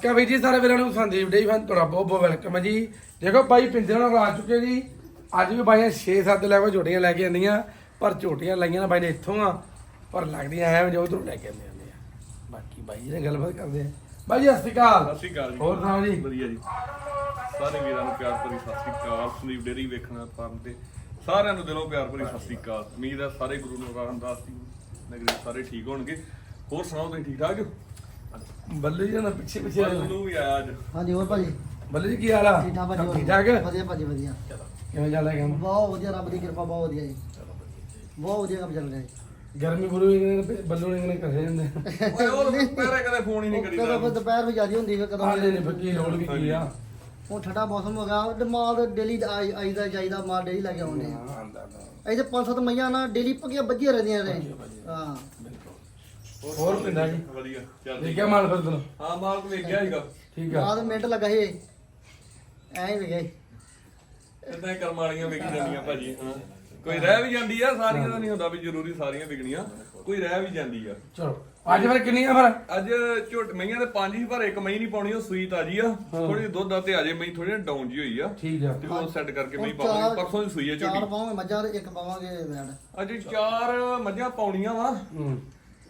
ਸਤਿ ਵੀ ਜੀ ਸਾਰੇ ਵੀਰਾਂ ਨੂੰ ਸੰਦੀਪ ਡੇ ਫਨ ਤੁਹਾਡਾ ਬਹੁਤ ਬਹੁਤ ਵੈਲਕਮ ਹੈ ਜੀ। ਦੇਖੋ ਬਾਈ ਪਿੰਜਰਾ ਨਾਲ ਆ ਚੁੱਕੇ ਜੀ। ਅੱਜ ਵੀ ਬਾਈਆਂ 6-7 ਲੈ ਕੇ ਝੋਟੀਆਂ ਲੈ ਕੇ ਆਂਦੀਆਂ ਪਰ ਝੋਟੀਆਂ ਲਾਈਆਂ ਨਾ ਬਾਈ ਨੇ ਇੱਥੋਂ ਆ ਪਰ ਲੱਗਦੀਆਂ ਐ ਜੋ ਉਧਰੋਂ ਲੈ ਕੇ ਆਉਂਦੇ ਆ। ਬਾਕੀ ਬਾਈ ਜੀ ਨਾਲ ਗੱਲਬਾਤ ਕਰਦੇ ਆ। ਬਾਈ ਜੀ ਸਤਿ ਸ਼੍ਰੀ ਅਕਾਲ। ਸਤਿ ਸ਼੍ਰੀ ਅਕਾਲ ਜੀ। ਹੋਰ ਸੁਣਾਓ ਜੀ? ਵਧੀਆ ਜੀ। ਸਾਰੇ ਵੀਰਾਂ ਨੂੰ ਪਿਆਰ ਭਰੀ ਸਤਿ ਸ਼੍ਰੀ ਅਕਾਲ। ਸੰਦੀਪ ਡੇਰੀ ਵੇਖਣਾ ਫਾਰਮ ਤੇ ਸਾਰਿਆਂ ਨੂੰ ਦਿਲੋਂ ਪਿਆਰ ਭਰੀ ਸਤਿ ਸ਼੍ਰੀ ਅਕਾਲ। ਉਮੀਦ ਹੈ ਸਾਰੇ ਗੁਰੂ ਨੂੰ ਰਾਮਦਾਸ ਜੀ ਨਗਰੀ ਸਾਰੇ ਠੀਕ ਹੋਣਗੇ। ਹੋਰ ਸੁਣਾਓ ਤੁਸੀਂ ਠੀਕ ਠਾਕ ਹੋ ਬੱਲੇ ਜੀ ਨਾ ਪਿੱਛੇ ਪਿੱਛੇ ਬੱਲੂ ਨੂੰ ਵੀ ਆਇਆ ਅੱਜ। ਹਾਂਜੀ ਹੋਰ ਭਾਜੀ? ਬੱਲੇ ਜੀ ਕੀ ਹਾਲ ਆ? ਠੀਕ ਠਾਕ ਭਾਜੀ ਹੋਰ? ਠੀਕ ਠਾਕ ਵਧੀਆ ਭਾਜੀ ਵਧੀਆ। ਕਿਵੇਂ ਚੱਲ ਰਿਹਾ ਕੰਮ? ਬਹੁਤ ਵਧੀਆ ਰੱਬ ਦੀ ਕਿਰਪਾ ਬਹੁਤ ਵਧੀਆ ਜੀ। ਬਹੁਤ ਵਧੀਆ ਕੰਮ ਚੱਲ ਰਿਹਾ ਜੀ। ਗਰਮੀ ਬੁਰੂ ਇਹਨੇ ਬੱਲੂ ਨੇ ਇਹਨੇ ਕਰੇ ਜਾਂਦੇ ਓਏ ਉਹ ਪਹਿਰੇ ਕਦੇ ਫੋਨ ਹੀ ਨਹੀਂ ਕਦੋਂ ਫਿਰ ਕਰੀਦਾ ਦੁਪਹਿਰ ਵੀ ਜਿਆਦੀ ਹੁੰਦੀ ਫਿਰ ਕਦੋਂ ਆਲੇ ਨੇ ਬੱਕੀ ਲੋੜ ਵੀ ਕੀ ਆ? ਉਹ ਠੰਡਾ ਮੌਸਮ ਹੋ ਗਿਆ ਤੇ ਮਾਲ ਡੇਲੀ ਆਈ ਦਾ ਜਾਈਦਾ ਮਾਲ ਡੇਲੀ ਲੈ ਕੇ ਆਉਂਦੇ। ਆ ਹਾਂ ਆਂਦਾ ਪੰਜ ਸੱਤ ਮਈਆਂ ਨਾ ਡੇਲੀ ਪੱਕੀਆਂ ਵੱਜੀਆਂ ਰਹਿੰਦੀਆਂ ਨੇ। ਹਾਂ। ਹੋਰ ਪਿੰਡਾ ਜੀ? ਵਧੀਆ ਚੱਲ ਦੇਖਿਆ ਮਾਲ ਫਿਰ ਤੈਨੂੰ? ਹਾਂ ਮਾਲਕ ਵੇਖਿਆ ਸੀਗਾ। ਠੀਕ ਆ। ਬਾਅਦ ਮਿੰਟ ਲੱਗਾ ਸੀ। ਐਂ ਹੀ ਵਿਗਿਆ ਸੀ। ਇਦਾਂ ਕਰਮ ਵਾਲੀਆਂ ਵਿਕ ਜਾਂਦੀਆਂ ਭਾਜੀ ਹਾਂ। ਕੋਈ ਰਹਿ ਵੀ ਜਾਂਦੀ ਆ ਸਾਰੀਆਂ ਦਾ ਨਹੀਂ ਹੁੰਦਾ ਵੀ ਜ਼ਰੂਰੀ ਸਾਰੀਆਂ ਵਿਕਣੀਆਂ। ਕੋਈ ਰਹਿ ਵੀ ਜਾਂਦੀ ਆ। ਚਲੋ ਅੱਜ ਫਿਰ ਕਿੰਨੀਆਂ ਫਿਰ? ਅੱਜ ਝੋਟ ਮਈਆਂ ਦੇ ਪੰਜ ਹੀ ਪਰ ਇੱਕ ਮਈ ਨਹੀਂ ਪਾਉਣੀ ਉਹ ਸੂਈ ਤਾਜੀ ਆ। ਥੋੜੀ ਦੁੱਧ ਆ ਤੇ ਅਜੇ ਮਈ ਥੋੜੀ ਡਾਊਨ ਜੀ ਹੋਈ ਆ। ਠੀਕ ਆ। ਤੇ ਉਹ ਸੈੱਟ ਕਰਕੇ ਮਈ ਪਾਵਾਂਗੇ। ਚਾਰ- ਪਰਸੋਂ ਦੀ ਸੂਈ ਆ ਚਾਰ ਝੋਟੀ ਪਾਵਾਂਗੇ ਮੱਝਾਂ ਤੇ ਇੱਕ ਪਾਵਾਂਗੇ ਵੈੜ ਅੱਜ ਚਾਰ ਮੱਝਾਂ ਪਾਉਣੀਆਂ ਵਾ। ਹੂੰ।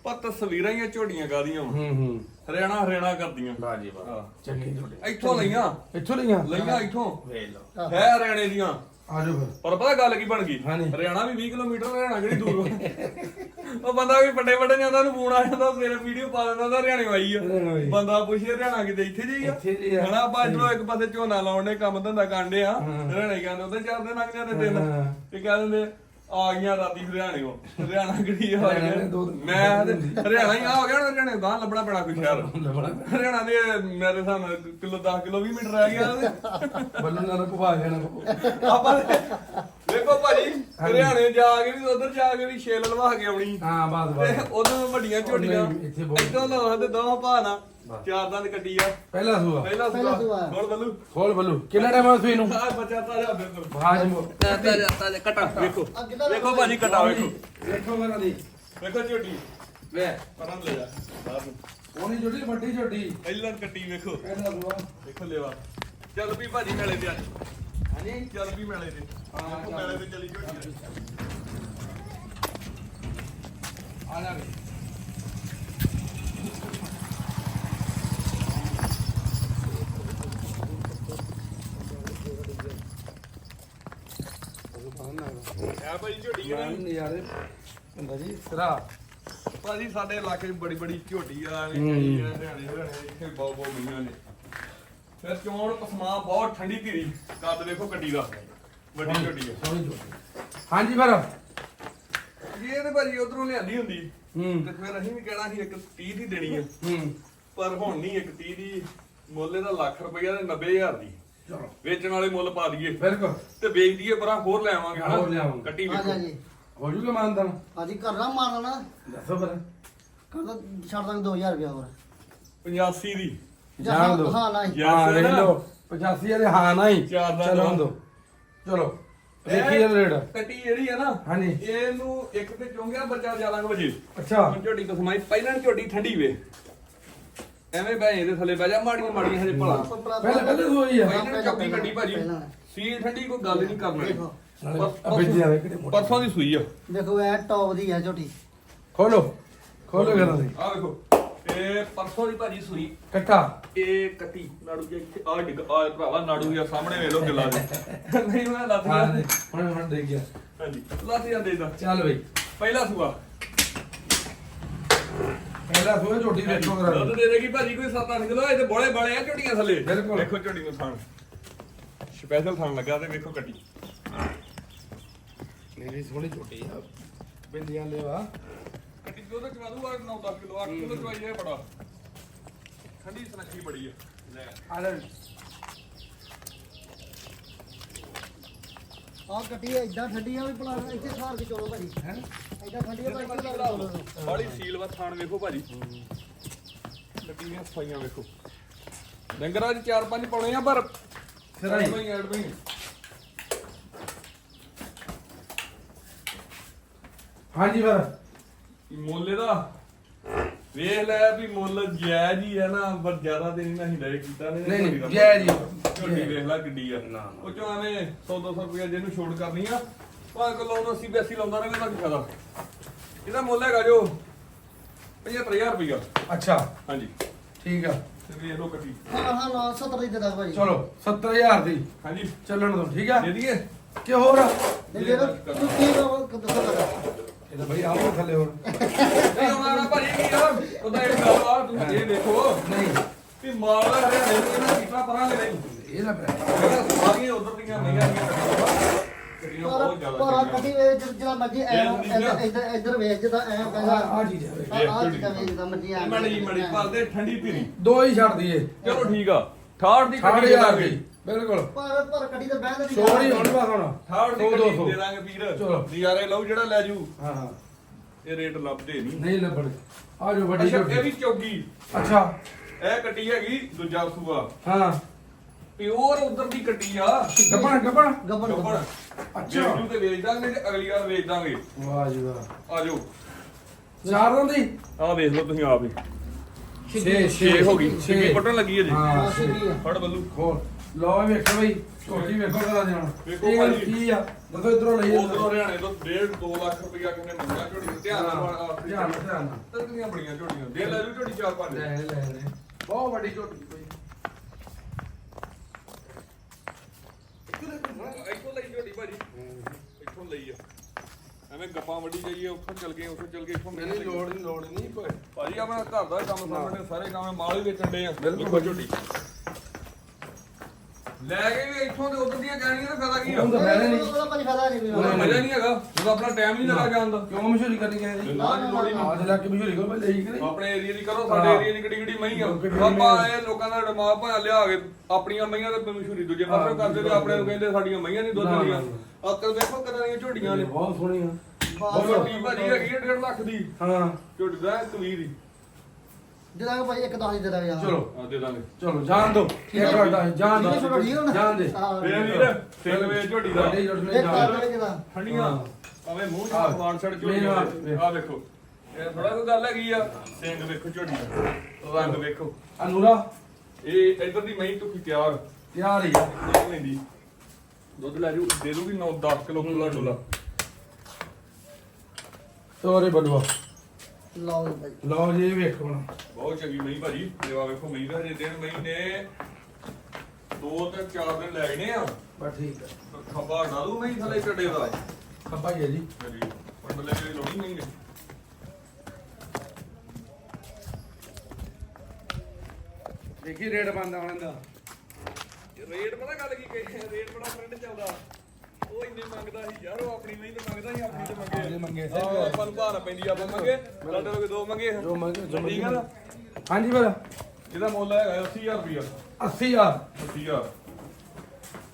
ਪਰ ਤਸਵੀਰਾਂ ਹੀ ਆ ਝੋਟੀਆਂ ਕਾਦੀਆਂ ਵਾ? ਹੂੰ ਹੂੰ। ਹਰਿਆਣਾ ਹਰਿਆਣਾ ਕਰਦੀਆਂ। ਬਾਜੀ ਹਾਂ। ਚੰਗੀ ਤੁਹਾਡੇ ਇੱਥੋਂ ਲਈਆਂ? ਇੱਥੋਂ ਲਈਆਂ? ਲਈਆਂ ਇੱਥੋਂ? ਵੇਖ ਲਓ। ਹੈ ਹਰਿਆਣੇ ਦੀਆਂ। ਆਜੋ ਫਿਰ। ਪਰ ਪਤਾ ਗੱਲ ਕੀ ਬਣ ਗਈ। ਹਰਿਆਣਾ ਵੀ 20 ਕਿਲੋਮੀਟਰ ਹਰਿਆਣਾ ਕਿਹੜੀ ਦੂਰ ਉਹ ਬੰਦਾ ਵੀ ਵੱਡੇ ਵੱਡੇ ਜਾਂਦਾ ਉਹਨੂੰ ਫੋਨ ਆ ਜਾਂਦਾ ਸਵੇਰੇ ਵੀਡੀਓ ਪਾ ਦਿੰਦਾ ਉਹਦਾ ਹਰਿਆਣੇ ਆਈ ਆ। ਬੰਦਾ ਪੁੱਛੇ ਹਰਿਆਣਾ ਕਿਤੇ ਇੱਥੇ ਜੀ ਆ। ਹਣਾ ਆਪਾਂ ਇੱਕ ਪਾਸੇ ਝੋਨਾ ਲਾਉਣ ਦੇ ਕੰਮ ਧੰਦਾ ਕਾਂਡੇ ਆ। ਹਰਿਆਣੇ ਕਹਿੰਦੇ ਉਹਦੇ ਚਾਰ ਦਿਨ। ਲੰਘ ਜਾਂਦੇ। ਤੇ ਕਹਿ ਦਿੰਦੇ ਆ ਗਈਆਂ ਰਾਤੀ ਹਰਿਆਣੇ। ਹਰਿਆਣਾ ਕਿਹੜੀ ਆ ਦੇ ਦੋ ਦਿਨ। ਮੈਂ ਤੇ ਹਰਿਆਣਾ ਹੀ ਆ ਹੋ ਗਿਆ ਹਰਿਆਣੇ ਗਾਂ ਲੱਭਣਾ ਪੈਣਾ ਕੋਈ ਸ਼ਹਿਰ। ਹਰਿਆਣਾ ਦੇ ਮੇਰੇ ਹਿਸਾਬ ਨਾਲ ਕਿਲੋ 10 ਕਿਲੋ 20 ਮੀਟਰ ਰਹਿ ਗਿਆ। ਬੱਲੂ ਨਾਲ ਘੁਮਾ ਜਾਣਾ। ਆਪਾਂ ਦੇਖੋ ਭਾਜੀ ਹਰਿਆਣੇ ਜਾ ਕੇ ਵੀ ਉਧਰ ਜਾ ਕੇ ਵੀ ਛੇਲ ਲਵਾ ਕੇ ਆਉਣੀ। ਹਾਂ ਬਾਤ ਤੇ ਬਾਤ ਉਧਰ ਵੱਡੀਆਂ ਝੋਟੀਆਂ। ਇੱਥੇ ਬਹੁਤ- ਲਵਾ ਤੇ ਦੋ ਭਾਣਾ ਚਾਰ ਦੰਦ ਕੱਟੀ ਆ। ਪਹਿਲਾ ਸੂਆ। ਪਹਿਲਾ ਪਹਿਲਾ ਸੁਆ। ਸੂਆ। ਬੱਲੂ। ਖੋਲ ਬੱਲੂ। ਕਿੰਨਾ ਟਾਈਮ ਆ ਸੂਈ ਨੂੰ? ਆ ਬੱਚਾ ਤਾਜਾ ਬਿਲਕੁਲ ਬਾਜ ਮੋ ਤਾਜਾ ਤਾਜਾ ਕਟਾ। ਵੇਖੋ। ਅੱਗੇ ਤਾਂ ਵੇਖੋ ਭਾਜੀ ਕਟਾ ਵੇਖੋ। ਵੇਖੋ ਮੇਰਾ ਦੀ। ਵੇਖੋ ਝੋਟੀ। ਵੇ ਪਰਾਂ ਲੈ ਜਾ। ਬਾਹਰ ਨੂੰ। ਉਹਨੀ ਜੁੜੀ ਵੱਡੀ ਝੋਟੀ। ਪਹਿਲਾਂ ਕੱਟੀ ਵੇਖੋ। ਪਹਿਲਾ ਸੂਆ। ਵੇਖੋ ਲੈਵਾ। ਚੱਲ ਵੀ ਭਾਜੀ ਮੇਲੇ ਤੇ ਅੱਜ ਹਾਂਜੀ। ਚੱਲ ਵੀ ਮੇਲੇ ਤੇ। ਹਾਂ, ਵੇਖੋ ਚੱਲ। ਮੇਲੇ ਤੇ ਚਲੀ ਝੋਟੀ। ਆ ਜਾ ਵੀ। ਆ ਭਾਜੀ ਝੋਟੀ ਕਿਹੜਾ ਨਜ਼ਾਰੇ। ਹੁੰਦਾ ਜੀ ਸਰਾ। ਭਾਜੀ ਸਾਡੇ ਇਲਾਕੇ 'ਚ ਬੜੀ ਬੜੀ ਝੋਟੀ ਆ ਨੇ ਹੂੰ। ਕਈ ਆ ਹਰਿਆਣੇ ਹਰਿਆਣੇ ਇੱਥੇ ਬਹੁਤ ਬਹੁਤ ਮੀਆਂ ਨੇ। ਫਿਰ ਚੋਣ ਪਸਮਾ ਬਹੁਤ ਠੰਡੀ ਧੀਰੀ। ਕੱਦ ਵੇਖੋ ਗੱਡੀ ਦਾ। ਵੱਡੀ ਝੋਟੀ ਆ। ਸੋਹਣੀ ਝੋਟੀ। ਹਾਂਜੀ ਫਿਰ। ਜੇ ਇਹਦੇ ਭਾਜੀ ਉਧਰੋਂ ਲਿਆਂਦੀ ਹੁੰਦੀ। ਹੂੰ। ਤੇ ਫਿਰ ਅਸੀਂ ਵੀ ਕਹਿਣਾ ਸੀ ਇੱਕ 30 ਦੀ ਦੇਣੀ ਆ। ਹੂੰ। ਪਰ ਹੁਣ ਨਹੀਂ ਇੱਕ 30 ਦੀ ਮੁੱਲ ਦਾ ਲੱਖ ਰੁਪਈਆ ਤੇ 90000 ਦੀ। ਚਲੋ। ਵੇਚਣ ਵਾਲੇ ਮੁੱਲ ਪਾ ਦਈਏ। ਬਿਲਕੁਲ। ਤੇ ਵੇਚ ਦਈਏ ਪਰਾਂ ਹੋਰ ਲੈ ਆਵਾਂਗੇ ਹੋਰ ਲਿਆਵਾਂਗੇ। ਕੱਟੀ ਆ ਵੇਖੋ। ਜਾ ਜੀ। ਹੋ ਜੂਗਾ ਮਾਨਦਾਨ? ਹਾਂਜੀ ਕਰਨਾ ਮਾਰਨਾ ਨਾ ਦੱਸੋ ਫਿਰ। ਕਰਦਾ ਛੱਡ ਦਾਂਗੇ 2000 ਰੁਪਇਆ ਹੋਰ। 85 ਦੀ। ਜਾਣ ਦਿਓ। ਹਾਂ ਨਾ ਹਾਂ. ਲੈ ਲਓ। 85 ਵਾਲੇ ਹਾਂ ਚਾਰ ਦਾ ਚਲੋ ਦੋ। ਦੋ। ਚਲੋ। ਦੇਖੀਏ ਰੇਟ। ਕੱਟੀ ਜਿਹੜੀ ਆ ਨਾ ਹਾਂਜੀ। ਇਹਨੂੰ ਇੱਕ ਤੇ ਚੁੰਗਿਆ ਬੱਚਾ 11 ਵਜੇ। ਅੱਛਾ। ਹੁਣ ਝੋਟੀ ਤੋਂ ਸਮਾਈ ਪਹਿਲਾਂ ਨੀ ਝੋਟੀ ਠੰਡੀ ਵੇ। ਐਵੇਂ ਬੈ ਇਹਦੇ ਥੱਲੇ ਬਹਿ ਜਾ ਮਾੜੀਆਂ ਮਾੜੀਆਂ ਹਜੇ ਭਲਾ। ਪਹਿਲੇ ਪਹਿਲੇ ਹੋਈ ਆ। ਪਹਿਲਾਂ ਨੀ ਝੋਟੀ ਕੱਢੀ ਭਾਜੀ। ਸੀਲ ਠੰਡੀ ਕੋਈ ਗੱਲ ਨਹੀਂ ਕਰਨੀ। ਅਬਿੱਜਿਆ ਦੇ ਕਿਹੜੇ ਮੋਟੇ। ਪਰਸੋਂ ਦੀ ਸੂਈ ਆ। ਦੇਖੋ ਇਹ ਟੌਪ ਦੀ ਹੈ ਝੋਟੀ। ਖੋਲੋ। ਖੋਲੋ ਕਰਾਂ ਦੇ। ਆ ਵੇਖੋ। ਇਹ ਪਰਸੋਂ ਦੀ ਭਾਜੀ ਸੂਈ। ਕੱਟਾ ਇਹ ਕੱਟੀ ਨਾੜੂ ਜਿਹਾ ਇੱਥੇ ਆ ਡਿੱਗ ਆ ਭਰਾਵਾ ਨਾੜੂ ਜਿਹਾ ਸਾਹਮਣੇ ਵੇਖ ਲੋ ਗਿਲਾ ਦੇ ਨਹੀਂ ਮੈਂ ਲੱਤ ਗਿਆ। ਹੁਣ ਹੁਣ ਦੇ ਗਿਆ। ਹਾਂਜੀ। ਲੱਤ ਜਾਂਦੇ ਦਾ ਚੱਲ ਬਈ। ਪਹਿਲਾ ਸੂਆ। ਪਹਿਲਾ ਸੋਏ ਝੋਟੀ ਵੇਖੋ ਕਰਾਂ ਦੁੱਧ ਦੇ ਦੇਗੀ ਭਾਜੀ ਕੋਈ 7-8 ਕਿਲੋ ਇਹ ਤੇ ਬੋਲੇ ਬਾਲੇ ਆ ਝੋਟੀਆਂ ਥੱਲੇ। ਬਿਲਕੁਲ। ਵੇਖੋ ਝੋਟੀ ਨੂੰ ਥਾਣ। ਸਪੈਸ਼ਲ ਥਾਣ ਲੱਗਾ ਤੇ ਵੇਖੋ ਕੱਟੀ। ਮੇਰੀ ਸੋਹਣੀ ਝੋਟੀ ਆ ਬਿੰਦੀਆਂ ਲੈਵਾ ਕੱਟੀ ਦੁੱਧ ਚਵਾ ਦੂਗਾ 9-10 ਕਿਲੋ 8 ਕਿਲੋ ਚਵਾਈ ਇਹ ਬੜਾ। ਠੰਡੀ ਸੁਨੱਖੀ ਬੜੀ ਆ। ਲੈ ਆ ਲੈ। ਆਹ ਕੱਟੀ ਇਦਾਂ ਠੰਡੀ ਆ ਵੀ ਭਲਾ ਇੱਥੇ ਖਾਰ ਕੇ ਚੋਲੋ ਭਾਜੀ। ਹੈ? ਇਦਾਂ ਠੰਡੀ ਆ ਭਾਜੀ ਭਲਾ ਚੋਲੋ। ਬਾੜੀ ਸੀਲ ਵਾ ਥਾਣ ਵੇਖੋ ਭਾਜੀ। ਲੱਕੀਆਂ ਸਫਾਈਆਂ ਵੇਖੋ। ਡੰਗਰਾਂ 'ਚ ਚਾਰ ਪੰਜ ਪਾਉਣੇ ਆ ਪਰ ਹਾਂਜੀ ਫਿਰ। ਮੋਲੇ ਦਾ ਵੇਖ ਲੈ ਵੀ ਮੁੱਲ ਜਾਇਜ਼ ਹੀ ਹੈ ਨਾ ਪਰ ਜ਼ਿਆਦਾ ਤੇ ਨਹੀਂ ਨਾ ਕੀਤਾ ਨੇ ਨਹੀਂ, ਨਹੀਂ, ਜਾਇਜ਼ ਹੀ। ਝੋਟੀ ਵੇਖ ਲੈ ਕਿੱਡੀ ਆ। ਨਾ, ਨਾ। ਉਹ ਚੋਂ ਐਵੇਂ 100 200 ਰੁਪਏ ਜਿਹਨੂੰ ਛੋਟ ਕਰਨੀ ਆ ਭਾਵੇਂ ਕੋ ਲੋਨ 80 82 ਲਾਉਂਦਾ ਰਹੇ ਤਾਂ ਕੀ ਫਾਇਦਾ? ਇਹਦਾ ਮੁੱਲ ਹੈਗਾ ਜੋ 75000 ਰੁਪਇਆ ਅੱਛਾ। ਹਾਂਜੀ। ਠੀਕ ਆ। ਤੇ ਵੇਖ ਲਓ ਕੱਟੀ ਹਾਂ ਹਾਂ ਨਾ 70 ਦੀ ਦੇ ਦਾਂ ਭਾਜੀ ਚਲੋ 70000 ਦੀ ਹਾਂਜੀ। ਚੱਲਣ ਦੋ ਠੀਕ ਆ? ਦੇ ਦਈਏ? ਕਿ ਹੋਰ ਆ? ਦੇ ਦੇ। ਤੂੰ ਕੀ ਦੱਸੋ ਲਗਾ ਇਹ ਤਾਂ ਬਈ ਆਓ ਥੱਲੇ ਹੋਰ। ਨਹੀਂ ਆਉਣਾ ਭਾਜੀ ਕੀ ਆ? ਉਹਦਾ ਇਹ ਗੱਲ ਆ ਤੁਸੀਂ ਇਹ ਦੇਖੋ ਨਹੀਂ। ਵੀ ਮਾਲ ਦਾ ਹਰਿਆਣੇ ਨੂੰ ਇਹਨਾਂ ਕੀਟਾ ਪਰਾਂਗੇ ਨਹੀਂ ਇਹ ਨਾ ਜਿਹੜਾ ਸਾਰੀਆਂ ਉਧਰ ਦੀਆਂ ਦੀਆਂ ਕੱਟੀਆਂ ਪਰ ਬਹੁਤ ਜ਼ਿਆਦਾ ਪਰ ਚੰਗੀਆਂ। ਕਦੀ ਵੇ ਜਿਹੜਾ ਮਰਜ਼ੀ ਐ ਇੱਧਰ ਇੱਧਰ ਵੇਚ ਜਿੱਦਾਂ ਐ ਕਹਿੰਦਾ ਆ ਚੀਜ਼ ਹੈ ਬਈ। ਆ ਆ ਜਿੱਦਾਂ ਵੇਚਦਾ ਮਰਜ਼ੀ ਐ ਮੜੀ ਮੜੀ ਪਾਲਦੇ ਠੰਡੀ ਧੀਰੀ ਦੋ ਹੀ ਛੱਡ ਦਈਏ। ਚਲੋ ਠੀਕ ਆ। 68 ਦੀ ਕੱਟੀ ਦੇ 6000 ਦਾਂਗੇ। ਦੀ ਬਿਲਕੁਲ। ਪਰ ਪਰ ਕਦੀ ਤਾਂ ਬਹਿ ਨਹੀਂ ਸੋਰੀ ਹੁਣ ਬਸ ਹੁਣ। 68 ਦੀ ਸੌ, ਦੋ ਕੱਟੀ ਸੌ। ਦੇ ਦਾਂਗੇ ਵੀਰ। ਚਲੋ। ਨਜ਼ਾਰੇ ਲਓ ਜਿਹੜਾ ਲੈ ਜੂ। ਹਾਂ ਹਾਂ। ਇਹ ਰੇਟ ਲੱਭਦੇ ਨਹੀਂ। ਨਹੀਂ ਲੱਭਣ। ਆ ਜੋ ਵੱਡੀ ਅੱਛਾ ਇਹ ਝੋਟੀ ਵੀ ਚੌਗੀ। ਅੱਛਾ। ਇਹ ਕੱਟੀ ਹੈਗੀ ਦੂਜਾ ਸੂਆ। ਹਾਂ। ਪਿਓਰ ਉਧਰ ਦੀ ਕੱਟੀ ਆ। ਗੱਪਣ ਗੱਪਣ ਗੱਬਣ ਗੱਬੜ ਅੱਛਾ। ਵੇਚੂ ਤੇ ਵੇਚ ਦਾਂਗੇ ਤੇ ਅਗਲੀ ਵਾਰ ਵੇਚ ਦਾਂਗੇ। ਵਾਹ ਜੀ ਵਾਹ। ਆ ਜਾਓ ਚਾਰ ਦਿਨ ਦੀ? ਆਹ ਵੇਖ ਲਓ ਤੁਸੀਂ ਆਪ ਹੀ। 6 ਛੇ ਹੋ ਗਈ। ਛੇ ਪਟਣ ਲੱਗੀ ਹੈ ਜੀ ਹਾਂ ਸਿੱਧੀ ਆ। ਫੜ ਬੱਲੂ। ਹੋਰ ਲਓ ਵੇਖੋ ਬਈ ਝੋਟੀ ਵੇਖੋ ਕਰਾ ਦੇਣਾ ਵੇਖੋ ਇਹ ਭਾਜੀ। ਕੀ ਆ? ਦੱਸੋ ਇਧਰੋਂ ਲਈ ਉਧਰੋਂ ਹਰਿਆਣੇ ਤੋਂ 1.5 2 ਲੱਖ ਰੁਪਇਆ ਕਿਨੇ ਮੰਗਿਆ ਨੂੰ। ਧਿਆਨ ਨਾਲ ਆ ਧਿਆਨ ਨਾਲ, ਧਿਆਨ ਨਾਲ। ਤੱਕੀਆਂ ਬੜੀਆਂ ਝੋਟੀਆਂ ਦੇ ਲੈ ਜੂ ਝੋਟੀ ਚਾਰ ਪੰਜ। ਲੈ ਲੈ ਲੈ। ਬਹੁਤ ਵੱਡੀ ਝੋਟੀ। ਇੱਥੋਂ ਲਈ ਝੋਟੀ ਭਾਜੀ। ਇੱਥੋਂ ਲਈ ਆ। ਐਵੇਂ ਗੱਪਾਂ ਵੱਡੀ ਜਾਈਏ ਉੱਥੋਂ ਚੱਲ ਗਏ ਉੱਥੋਂ ਚੱਲ ਗਏ ਇੱਥੋਂ ਮੈਨੂੰ ਮਿਲਣੀ ਲੋੜ ਨਹੀਂ ਲੋੜ ਨਹੀਂ ਭਾਜੀ ਆਪਣਾ ਘਰ ਦਾ ਕੰਮ ਸਾਹਮਣੇ ਸਾਰੇ ਕੰਮ ਮਾਲ ਹੀ ਵੇਚਣ ਦੇ ਆ। ਬਿਲਕੁਲ। ਝੋਟੀ। ਲੈ ਕੇ ਵੀ ਇੱਥੋਂ ਤੇ ਉਧਰ ਦੀਆਂ ਜਾਣੀਆਂ ਤਾਂ ਫਾਇਦਾ ਕੀ ਆ? ਉਹ ਤਾਂ ਫਾਇਦਾ ਨਹੀਂ। ਉਹਦਾ ਭਾਜੀ ਫਾਇਦਾ ਨਹੀਂ ਵੀ ਉਹਦਾ ਮਜ਼ਾ ਨਹੀਂ ਹੈਗਾ। ਉਹਦਾ ਆਪਣਾ ਟਾਈਮ ਨਹੀਂ ਲਗਾ ਜਾਂਦਾ ਕਿਉਂ ਮਸ਼ਹੂਰੀ ਕਰਨੀ ਕਹਿੰਦੇ ਨਾ ਜੀ ਲੋੜ ਹੀ ਨਹੀਂ ਆਜ ਲਾ ਕੇ ਮਸ਼ਹੂਰੀ ਕਰੋ ਬਈ ਲਈ ਕਰੇ ਆਪਣੇ ਏਰੀਆ ਦੀ ਕਰੋ ਸਾਡੇ ਹਾਂ। ਏਰੀਆ ਦੀ ਕਿੱਡੀ ਕਿੱਡੀ ਮਹੀਂ ਆ। ਕਿੱਡੀ ਕਿੱਡੀ ਆਪਾਂ ਮਹੀਂ ਇਹ ਲੋਕਾਂ ਦਾ ਦਿਮਾਗ ਭਾਂ ਲਿਆ ਕੇ ਆਪਣੀਆਂ ਮਈਆਂ ਤੇ ਮਸ਼ਹੂਰੀ ਦੂਜੇ ਪਾਸੇ ਕਰਦੇ ਤੇ ਆਪਣੇ ਨੂੰ ਕਹਿੰਦੇ ਸਾਡੀਆਂ ਮਈਆਂ ਨਹੀਂ ਦੁੱਧ ਦੀਆਂ। ਅਕਲ ਦੇਖੋ ਕਿਦਾਂ ਦੀਆਂ ਝੋਟੀਆਂ ਨੇ। ਬਹੁਤ ਸੋਹਣੀ ਆ ਉਹ ਝੋਟੀ ਭਾਜੀ ਹੈਗੀ 1.5 ਲੱਖ ਦੀ। ਹਾਂ। ਝੋਟੀ ਦਾ ਕਵੀਰ ਦੀ ਦੇ ਦਾਂਗੇ ਭਾਜੀ ਇੱਕ ਦਸ ਦੀ ਦੇ ਦਾਂਗੇ ਯਾਰ ਚਲੋ ਆ ਦੇ ਦਾਂਗੇ। ਚਲੋ ਜਾਣ ਦੋ। ਇੱਕ ਵਾਰ ਦਾ ਜਾਣ ਦੋ? ਜਾਣ ਦੇ। ਮੇਰੇ ਵੀਰ ਸਿੰਘ ਵੇ ਝੋਟੀ ਦਾ ਵੱਡੀ ਝੋਟੀ ਇੱਕ ਨੇ ਕਰ ਜਾਣ ਠੰਡੀਆਂ। ਭਾਵੇਂ ਮੂੰਹ ਚ ਸਮਾਨ ਛੜ ਝੋਟੀ ਆ ਵੇਖ। ਇਹ ਥੋੜਾ ਕੋਈ ਗੱਲ ਹੈਗੀ ਆ। ਸਿੰਘ ਵੇਖੋ ਝੋਟੀ ਦਾ। ਰੰਗ ਵੇਖੋ। ਅਨੂਰਾ। ਇਹ ਇਧਰ ਦੀ ਮਹੀਂ ਤੁਖੀ ਤਿਆਰ। ਤਿਆਰ ਹੀ ਆ। ਦੁੱਧ ਲੈਂਦੀ। ਦੁੱਧ ਲੈ ਜੂ। ਦੇ ਦੂਗੀ 9 10 ਕਿਲੋ ਖੁੱਲਾ ਡੋਲਾ। ਤੋਰੇ ਬਲਵਾ ਲਓ ਜੀ ਭਾਜੀ ਲਓ ਜੀ ਇਹ ਵੇਖੋ ਹੁਣ। ਬਹੁਤ ਚੰਗੀ ਮਹੀਂ ਭਾਜੀ। ਦੇਵਾ ਵੇਖੋ ਮਹੀਂ ਦਾ ਜੇ ਦਿਨ ਮਹੀਂ ਨੇ ਦੋ ਤੇ ਚਾਰ ਦਿਨ ਲੈ ਗਏ ਆ। ਬਸ ਠੀਕ ਆ। ਖੱਬਾ ਡਾਲੂ ਮਹੀਂ ਥਲੇ ਕੱਡੇ ਦਾ। ਖੱਪਾ ਹੀ ਆ ਜੀ। ਮੇਰੀ ਪੰਡਲੇ ਦੀ ਲੋੜੀ ਨਹੀਂ ਨੇ ਦੇਖੀ ਰੇਟ ਬੰਦਾ ਹੁਣ ਦਾ। ਰੇਟ ਪਤਾ ਗੱਲ ਕੀ ਕਹੀ ਰੇਟ ਬੜਾ ਫਰੈਂਡ ਚੱਲਦਾ। ਉਹ ਇੰਨੇ ਮੰਗਦਾ ਸੀ ਯਾਰ ਉਹ ਆਪਣੀ ਮਹੀਂ ਤੇ ਮੰਗਦਾ ਸੀ ਆਪਣੀ ਤੇ ਮੰਗੇ। ਆਪਣੀ ਮੰਗੇ ਸੀ। ਆਹ, ਆਪਾਂ ਨੂੰ ਭਾਰ ਪੈਂਦੀ ਆਪਾਂ ਮੰਗੇ। ਸਾਡੇ ਲੋਕ ਦੋ ਮੰਗੇ। ਜੋ ਮੰਗੇ ਜੋ ਠੀਕ ਆ ਨਾ? ਹਾਂਜੀ ਫਿਰ। ਇਹਦਾ ਮੁੱਲ ਹੈਗਾ 80000 ਰੁਪਇਆ 80000 80000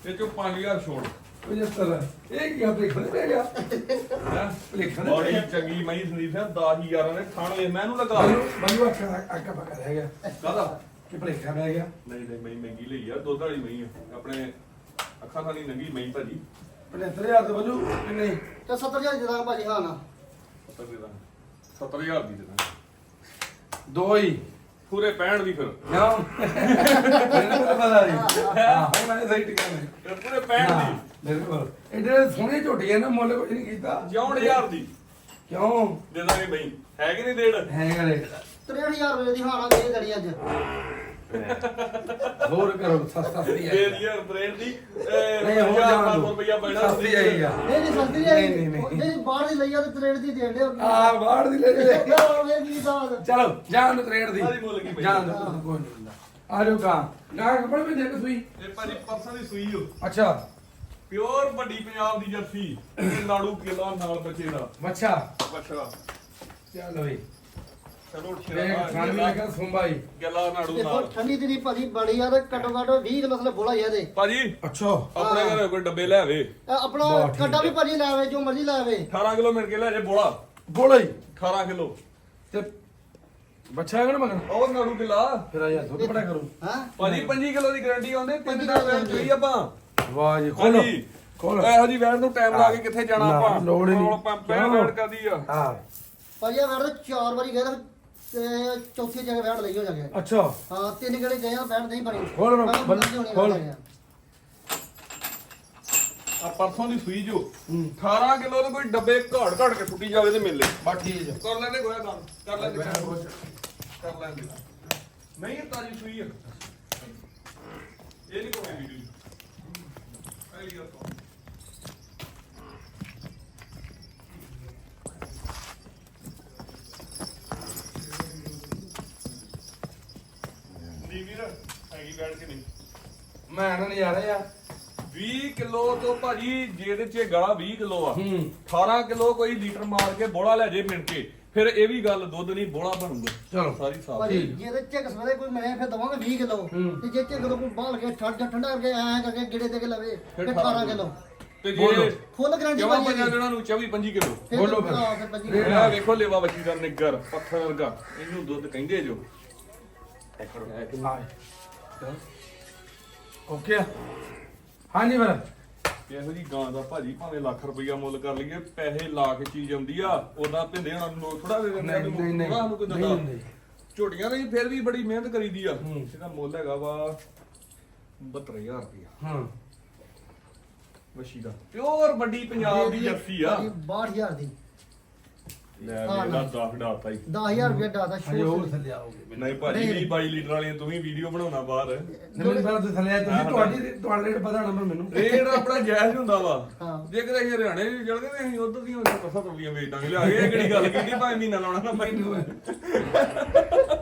ਇਹ ਚੋਂ 5000 ਛੋੜ। 75 ਇਹ ਕੀ ਆਪਣੇ ਖੜੇ ਪੈ ਗਿਆ? ਹੈ? ਭੁਲੇਖਾ ਨਾ ਬੜੀ। ਚੰਗੀ ਮਈ ਸੰਦੀਪ ਹੈ 10000 ਨੇ ਖਾਣ ਵੇ ਮੈਂ ਇਹਨੂੰ ਲਗਾ ਬੰਦੂ ਬੰਦੂ ਅੱਖਾਂ ਅੱਖਾਂ ਪਕਾ ਰਹਿ ਗਿਆ। ਕਾਹਦਾ? ਕਿ ਭਲੇਖਾ ਪੈ ਗਿਆ? ਨਹੀਂ ਨਹੀਂ ਮਈ ਮਹਿੰਗੀ ਲਈ ਆ ਦੁੱਧ ਵਾਲੀ ਮਈ ਆ। ਆਪਣੇ ਅੱਖਾਂ ਹੀ ਨੰਗੀ ਮਈ ਭਾਜੀ। 75000 ਤੇ ਬੰਦੂ ਕਿ ਨਹੀਂ? ਤੇ 70000 ਦੀ ਦੇ ਦਾਂਗੇ ਭਾਜੀ ਹਾਂ ਨਾ। 70 ਦੇ ਦਾਂਗੇ 70000 ਦੀ ਦੇ ਦਾਂਗੇ ਦੋ ਹੀ। ਪੂਰੇ 65 ਦੀ ਫਿਰ। ਕਿਉਂ? ਮੈਨੂੰ ਤਾਂ ਪਤਾ ਨਹੀਂ। ਹਾਂ ਮੈਂ ਸਹੀ ਟਿਕਾਣੇ ਫਿਰ ਪੂਰੇ 65 ਦੀ। ਬਿਲਕੁਲ। ਇਹਦੇ ਸੋਹਣੇ ਝੋਟੀਆਂ ਨਾ ਮੁੱਲ ਕੋਈ ਨਹੀਂ ਕੀਤਾ। 64000 ਦੀ। ਕਿਉਂ? ਦੇ ਦਾਂਗੇ ਮਈ ਹੈ ਕਿ ਨਹੀਂ ਦੇੜ ਹੈਗਾ ਰੇ 63000 ਰੁਪਏ ਦੀ ਹਾਂ ਨਾ ਦੇ ਦੇਣੀ ਅੱਜ। ਹੋਰ ਕਰੋ ਸਸਤਾ ਸਸਤੀ ਦੇ ਆਈ ਦੀਆਂ ਬ੍ਰੇਡ ਦੀ ਨਹੀਂ ਹੋਰ ਜਾਣ ਦੋ। ਰੁਪਇਆ ਪੈਣਾ ਸਸਤੀ ਆਈ ਆ। ਨਹੀਂ ਨਹੀਂ ਸਸਤੀ ਨਹੀਂ, ਨਹੀਂ ਨਹੀਂ, ਨਹੀਂ। ਨਹੀਂ ਬਾਹਰ ਦੀ ਲਈ ਆ ਤੇ ਤਰੇੜ ਦੀ ਦੇਣ ਦੇ ਆ ਬਾੜ ਦੀ ਲੈ ਲੈ। ਉਹ ਕੀ ਸਾਥ ਚਲੋ ਜਾਣ ਨੂੰ ਤਰੇੜ ਦੀ। ਦੀ ਮੁੱਲ? ਜਾਣ ਦੋ ਕੋਈ ਨਹੀਂ ਹੁੰਦਾ। ਆ ਜਾਓ ਕਾਂ ਨਾ ਕੱਪੜੇ ਵੀ ਦੇਖ ਸੂਈ। ਇਹ ਭਾਜੀ ਪਰਸਾਂ ਦੀ ਸੂਈ ਹੋ ਅੱਛਾ। ਪਿਓਰ ਵੱਡੀ ਪੰਜਾਬ ਦੀ ਜਰਸੀ। ਨਾੜੂ ਕਿਲਾ ਨਾਲ ਬੱਚੇ ਦਾ। ਬੱਚਾ ਚੱਲ ਬਈ। ਚਲੋ ਵੇਖ ਖਾਣ ਵੀ ਲੱਗਾ ਸੁੰਬਾਈ ਗੱਲਾ ਨਾੜੂ ਦੇਖੋ ਨਾਲ। ਠੰਡੀ ਦੀ ਭਾਜੀ ਬੜੀ ਆ ਤੇ ਘੱਟੋ ਘੱਟ 20 ਕਿਲੋ ਥਲੇ ਬੋਲਾ ਇਹਦੇ। ਭਾਜੀ ਅੱਛਾ। ਆਪਣੇ ਘਰੇ ਕੋਈ ਡੱਬੇ ਲੈ ਆਵੇ। ਆਪਣਾ ਠੀਕ ਕੱਟਾ ਵੀ। ਭਾਜੀ ਲੈ ਆਵੇ ਜੋ ਮਰਜ਼ੀ ਲੈ ਆਵੇ। 18 ਕਿਲੋ ਮਿਲ ਕੇ ਲੈ ਜੇ ਬੋਲਾ। ਬੋਲਾ ਹੀ। 18 ਕਿਲੋ। ਤੇ ਬੱਚਾ ਹੈਗਾ ਨਾ ਮਗਰ? ਉਹ ਨਾੜੂ ਕਿਲਾ ਫਿਰ ਆ ਯਾਰ ਦੁੱਧ ਬੜਾ ਕਰੂ। ਹਾਂ? ਭਾਜੀ 25 ਕਿਲੋ ਦੀ ਗਾਰੰਟੀ ਆਉਂਦੇ ਪੰਜ ਦਾ ਵੈਨ ਚੋਈ ਆਪਾਂ। ਵਾਹ ਜੀ ਖੋਲੋ। ਖੋਲੋ। ਇਹੋ ਜੀ ਵੈਨ ਨੂੰ ਟਾਈਮ ਲਾ ਕੇ ਕਿੱਥੇ ਜਾਣਾ ਆਪਾਂ? ਲੋੜ ਨਹੀਂ। ਆਪਾਂ ਪੈ ਕਿਉਂ? ਵੈਨ ਕਰਦੀ ਆ? ਹਾਂ। ਭਾਜੀ ਆ ਵੇੜ ਚਾਰ ਵਾਰੀ ਗਏ ਤਾਂ ਤੇ ਚੌਥੀ ਜਗ੍ਹਾ ਬੈਠ ਲਈ ਹੋ ਜਾ ਗਿਆ ਅੱਛਾ। ਹਾਂ ਤਿੰਨ ਗੇੜੇ ਗਏ ਆ ਬੈਠ ਨਹੀਂ ਬਣੀ ਖੋਲ ਪਹਿਲਾਂ ਬੰਦ- ਹੋਣੀ ਖੋਲ। ਆ। ਪਰਸੋਂ ਦੀ ਸੂਈ ਜੋ। ਹੂੰ। 18 ਕਿਲੋ ਦੇ ਕੋਈ ਡੱਬੇ ਘਾੜ ਘਾੜ ਕੇ ਸੁੱਟੀ ਜਾਵੇ ਤੇ ਮਿਲੇ। ਬਸ ਠੀਕ ਹੈ ਕਰ ਲੈਂਦੇ ਗੋਇਆ ਕੰਮ ਕਰ ਲੈਂਦੇ। ਕੰਮ। ਕਰ ਲੈਂਦੇ। ਨਹੀਂ ਇਹ ਤਾਜੀ ਸੂਈ ਆ। ਇਹ ਨਹੀਂ ਕੋਈ ਵੀਡੀਓ। ਅਗਲੀ ਗੱਲ ਸੁਣ। ਨਹੀਂ ਵੀਰ ਬੈਠ ਕੇ ਨਹੀਂ। ਮੈਂ ਨਾ ਨਜ਼ਾਰੇ ਆ 20 ਕਿਲੋ ਤੋਂ ਭਾਜੀ ਜਿਹਦੇ ਚ ਗਲਾ 20 ਕਿਲੋ ਆ ਹੂੰ। 18 ਕਿਲੋ ਕੋਈ ਲੀਟਰ ਮਾਰ ਕੇ ਬੋਲਾ ਲੈ ਜੇ ਮਿਣ ਕੇ ਫਿਰ ਇਹ ਵੀ ਗੱਲ ਦੁੱਧ ਨਹੀਂ ਬੋਲਾ ਬਣੂਗਾ। ਚਲੋ। ਸਾਰੀ ਸਾਫ਼ ਭਾਜੀ ਠੀਕ। ਜਿਹਦੇ ਚ ਸਵੇਰੇ ਕੋਈ ਮਿਲਿਆ ਫਿਰ ਦਵਾਂਗੇ 20 ਕਿਲੋ। ਤੇ ਜੇ ਚ ਕੋਈ ਬਾਲ ਕੇ ਠੰਡਾ ਠੰਡਾ ਕਰਕੇ ਐਂ ਕਰਕੇ ਗਿੜੇ ਤੇ ਕੇ ਲਵੇ ਫਿਰ 18 ਕਿਲੋ। ਤੇ। ਜੇ ਫੁੱਲ ਗਰੰਟੀ ਜਮਾ ਪੰਜਾਂ ਜਣਾ ਨੂੰ 24 25 ਕਿਲੋ। ਬੋਲੋ ਫਿਰ। ਹਾਂ, ਫਿਰ ਪੰਜੀ ਕਿਲੋ। ਇਹ ਵੇਖੋ ਲੇਵਾ ਬੱਚੀ ਦਾ ਨਿੱਗਰ ਪੱਥਰ ਵਰਗਾ। ਇਹਨੂੰ ਦੁੱਧ ਕਹਿੰਦੇ ਜੋ। ਓਕੇ ਆ। ਹਾਂਜੀ ਫਿਰ। ਇਹੋ ਜੀ ਗਾਂ ਦਾ ਭਾਜੀ ਭਾਵੇਂ ਲੱਖ ਰੁਪਈਆ ਮੁੱਲ ਕਰ ਲਈਏ ਪੈਸੇ ਲਾ ਕੇ ਚੀਜ਼ ਆਉਂਦੀ ਆ ਉਹਦਾ ਭਿੰਦੇ ਹਣਾ ਨੂੰ ਥੋੜਾ ਦੇ ਦਿੰਦੇ ਆ ਨਹੀਂ ਨਹੀਂ ਸਾਨੂੰ ਕੋਈ ਦਿੰਦਾ। ਝੋਟੀਆਂ ਦੀ ਫਿਰ ਵੀ ਬੜੀ ਮਿਹਨਤ ਕਰੀਦੀ ਆ। ਇਹਦਾ ਮੁੱਲ ਹੈਗਾ ਵਾ 72000 ਰੁਪਈਆ। ਹਾਂ। ਵਸ਼ੀ ਦਾ। ਪਿਓਰ ਵੱਡੀ ਪੰਜਾਬ ਦੀ ਜਰਸੀ ਆ। ਭਾਜੀ 62000 ਦੀ। ਲੈ ਹਾਂ, ਮੇਰਾ ਨਾ। 10 ਡਾਤਾ ਹੀ 10000 ਰੁਪਏ ਦਾ ਦਾ ਹਜੇ ਹੋਰ ਸ਼ੋਰ ਥੱਲੇ ਆਓਗੇ ਨਹੀਂ ਭਾਜੀ ਨਹੀਂ। 20 22 ਲੀਟਰ ਵਾਲੀਆਂ ਤੂੰ ਵੀ ਵੀਡੀਓ ਬਣਾਉਣਾ ਬਾਹਰ। ਨਹੀਂ ਮੈਨੂੰ ਪਹਿਲਾਂ ਤੁਸੀਂ ਥੱਲੇ ਆ ਤੁਸੀਂ ਤੁਹਾਡੀ ਤੁਹਾਡਾ ਰੇਟ ਪਤਾ ਨੰਬਰ ਮੈਨੂੰ। ਰੇਟ ਆਪਣਾ ਜਾਇਜ਼ ਹੁੰਦਾ ਵਾ। ਹਾਂ। ਜੇਕਰ ਅਸੀਂ ਹਰਿਆਣੇ ਵੀ ਚਲ ਗਏ ਤੇ ਅਸੀਂ ਉਧਰ ਦੀਆਂ 70 ਰੁਪਈਆ ਵੇਚ ਦਾਂਗੇ ਲਿਆ ਕੇ ਇਹ ਕਿਹੜੀ ਗੱਲ ਕੀਤੀ ਭਾਵੇਂ ਮਹੀਨਾ ਲਾਉਣਾ ਨਾ ਮੈਨੂੰ।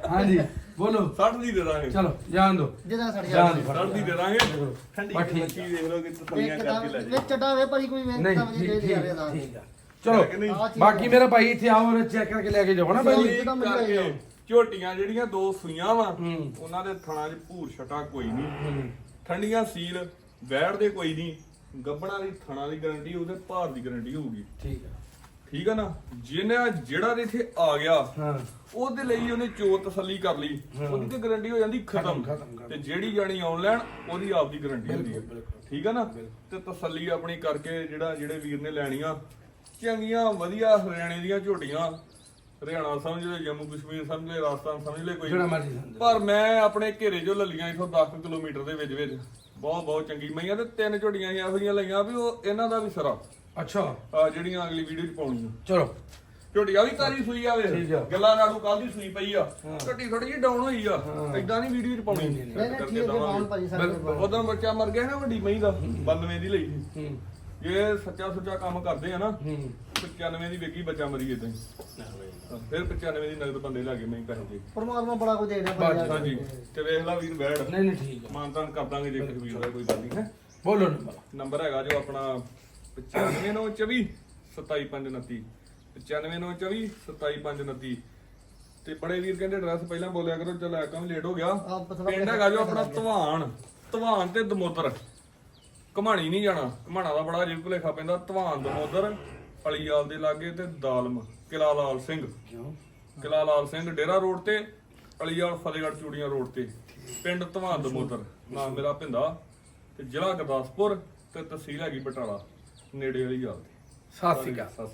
ਹਾਂਜੀ ਬੋਲੋ। 60 ਦੀ ਦੇ ਦਾਂਗੇ। ਚਲੋ ਜਾਣ ਦੋ ਜਿਹਦਾ ਸੜ ਜਾਣ ਗਿਆ। ਦਿਓ। 60 ਦੀ ਦੇ ਦਾਂਗੇ। ਠੰਡੀ ਬਸ ਠੀਕ ਮੱਛੀ ਦੇਖ ਲਓ ਕਿ ਤਸਲੀਆਂ ਕਰਕੇ ਲੈ ਤਾਂ ਜੀ ਵਿੱਚ ਚਟਾਵੇ ਭਾਜੀ ਕੋਈ ਵੇਖ ਨਹੀਂ ਤਾਂ ਵੀ ਠੀਕ ਦੇ ਦੇ ਠੀਕ ਦਾ ਠੀਕ ਆ। ਹੈ ਨਹੀਂ? ਚਲੋ ਬਾਕੀ ਮੇਰਾ ਭਾਈ ਇੱਥੇ ਆਓ ਔਰ ਚੈੱਕ ਕਰਕੇ ਲੈ ਕੇ ਜਾਓ ਨਾ ਭਾਈ? ਮਿਲ ਜਾਏਗਾ। ਝੋਟੀਆਂ ਜਿਹੜੀਆਂ ਦੋ ਸੂਈਆਂ ਵਾ ਹੂੰ। ਉਹਨਾਂ ਦੇ ਥਣਾ 'ਚ ਭੂਰ ਛਟਾ ਕੋਈ ਨਹੀਂ। ਹੂੰ। ਠੰਡੀਆਂ ਸੀਲ ਬੈਠਦੇ ਕੋਈ ਨਹੀਂ। ਗੱਬਣਾ ਦੀ ਥਣਾ ਦੀ ਗਾਰੰਟੀ ਉਹਦੇ ਭਾਰ ਦੀ ਗਾਰੰਟੀ ਹੋਊਗੀ। ਠੀਕ ਆ। ਠੀਕ ਆ ਨਾ? ਜਿਹਨੇ ਜਿਹੜਾ ਦੇ ਇੱਥੇ ਆ ਗਿਆ ਹਾਂ। ਉਹਦੇ ਲਈ ਉਹਨੇ ਚੋ ਤਸੱਲੀ ਕਰ ਲਈ। ਹਾਂ। ਉਹਦੀ ਤੇ ਗਾਰੰਟੀ ਹੋ ਜਾਂਦੀ ਖਤਮ। ਖਤਮ, ਖਤਮ, ਖਤਮ। ਤੇ ਜਿਹੜੀ ਜਾਣੀ ਆਨਲਾਈਨ ਉਹਦੀ ਆਪ ਦੀ ਗਾਰੰਟੀ ਹੁੰਦੀ ਹੈ ਬਿਲਕੁਲ, ਬਿਲਕੁਲ। ਠੀਕ ਆ ਨਾ? ਤੇ ਤਸੱਲੀ ਆਪਣੀ ਕਰਕੇ ਜਿਹੜਾ ਜਿਹੜੇ ਵੀਰ ਨੇ ਲੈਣੀਆਂ ਚੰਗੀਆਂ ਵਧੀਆ ਹਰਿਆਣੇ ਦੀਆਂ ਝੋਟੀਆਂ। ਹਰਿਆਣਾ ਸਮਝ ਲੈ ਜੰਮੂ ਕਸ਼ਮੀਰ ਸਮਝ ਲੈ ਰਾਜਸਥਾਨ ਸਮਝ ਲੈ ਕੋਈ ਜਿਹੜਾ ਮਰਜ਼ੀ ਸਮਝ ਲਓ। ਪਰ ਮੈਂ ਆਪਣੇ ਘੇਰੇ ਜੋ ਲੱਲੀਆਂ ਇਥੋਂ 10 ਕਿਲੋਮੀਟਰ ਦੇ ਵਿੱਚ ਵਿੱਚ। ਬਹੁਤ ਬਹੁਤ ਚੰਗੀ। ਮਈਆਂ ਤੇ ਤਿੰਨ ਝੋਟੀਆਂ ਇਹੋ ਜਿਹੀਆਂ ਲਈਆਂ ਵੀ ਉਹ ਇਹਨਾਂ ਦਾ ਵੀ ਸਰਾ। ਅੱਛਾ। ਆ ਜਿਹੜੀਆਂ ਅਗਲੀ ਵੀਡੀਓ 'ਚ ਪਾਉਣੀਆਂ। ਚਲੋ। ਝੋਟੀ ਆ ਵੀ ਤਾਜੀ ਸੂਈ ਆ ਵੇ। ਠੀਕ ਆ। ਗੱਲਾਂ ਨਾੜੂ ਕੱਲ ਦੀ ਸੂਈ ਪਈ ਆ। ਝੋਟੀ ਥੋੜੀ ਜਿਹੀ ਡਾਊਨ ਹੋਈ ਆ। ਇਦਾਂ ਨਹੀਂ ਵੀਡੀਓ 'ਚ ਪਾਉਣੀ। ਨਹੀਂ, ਨਹੀਂ, ਠੀਕ ਹੈ ਮਾਨ ਭਾਜੀ ਸਾਡੇ। ਕੋਲ। ਉਦੋਂ ਬੱਚਾ ਮਰ ਗਿਆ ਨਾ ਵੱਡੀ ਮਈ ਦਾ। 92 ਦੀ ਲਈ ਸੀ। ਹੂੰ। ਜੇ ਸੱਚਾ ਸੁੱਚਾ ਕੰਮ ਕਰਦੇ ਆ ਨਾ ਹੂੰ। 95 ਦੀ ਵੇਗੀ ਬੱਚਾ ਮਰੀ ਇਦਾਂ ਹੀ। ਫਿਰ 95 ਦੀ ਨਗਦ ਬੰਦੇ ਲੱਗੇ ਮੈਂ ਪੈਸੇ ਦੇ। ਪਰਮਾਤਮਾ ਬੜਾ ਕੁਝ ਦੇ ਰਿਹਾ ਬਸ, ਹਾਂਜੀ। ਤੇ ਵੇਖ ਲਾ ਵੀਰ ਬੈੜ ਨਹੀਂ ਨਹੀਂ ਠੀਕ ਆ। ਮਾਨਤਾਨ ਕਰ ਦਾਂਗੇ ਜੇ ਕਿਸੇ ਵੀਰ ਦਾ ਕੋਈ ਗੱਲ ਨਹੀਂ ਹੈ। ਬੋਲੋ ਨੰਬਰ। ਨੰਬਰ ਹੈਗਾ ਜੋ ਆਪਣਾ 95924 27529 95924 27529 ਤੇ ਬੜੇ ਵੀਰ ਕਹਿੰਦੇ ਐਡਰੈਸ ਪਹਿਲਾਂ ਬੋਲਿਆ ਕਰੋ ਚੱਲ ਆ ਕੰਮ ਲੇਟ ਹੋ ਗਿਆ। ਪਿੰਡ ਹੈਗਾ ਜੋ ਆਪਣਾ ਧਵਾਨ। ਧਵਾਨ ਤੇ ਦਮੋਦਰ ਘਮਾਣੀ ਨਹੀਂ ਜਾਣਾ। ਘਮਾਣਾ ਦਾ ਬੜਾ ਅਜੀਬ ਭੁਲੇਖਾ ਪੈਂਦਾ। ਧਵਾਨ ਦਮੋਦਰ ਅਲੀਆਲ ਦੇ ਲਾਗੇ ਤੇ ਦਾਲਮ ਕਿਲਾ ਲਾਲ ਸਿੰਘ। ਕਿਲਾ ਲਾਲ ਸਿੰਘ ਡੇਰਾ ਰੋਡ ਤੇ ਅਲੀਆਲ ਫਤਿਹਗੜ੍ਹ ਚੂੜੀਆਂ ਰੋਡ ਤੇ। ਪਿੰਡ ਧਵਾਨ ਦਮੋਦਰ ਨਾਮ ਮੇਰਾ ਭਿੰਦਾ ਤੇ ਜ਼ਿਲ੍ਹਾ ਗੁਰਦਾਸਪੁਰ ਤੇ ਤਹਿਸੀਲ ਹੈਗੀ ਬਟਾਲਾ ਨੇੜੇ ਵਾਲੀ ਗੱਲ ਤੇ ਸਤਿ ਸ਼੍ਰੀ ਅਕਾਲ। ਸਤਿ ਸ਼੍ਰੀ ਅਕਾਲ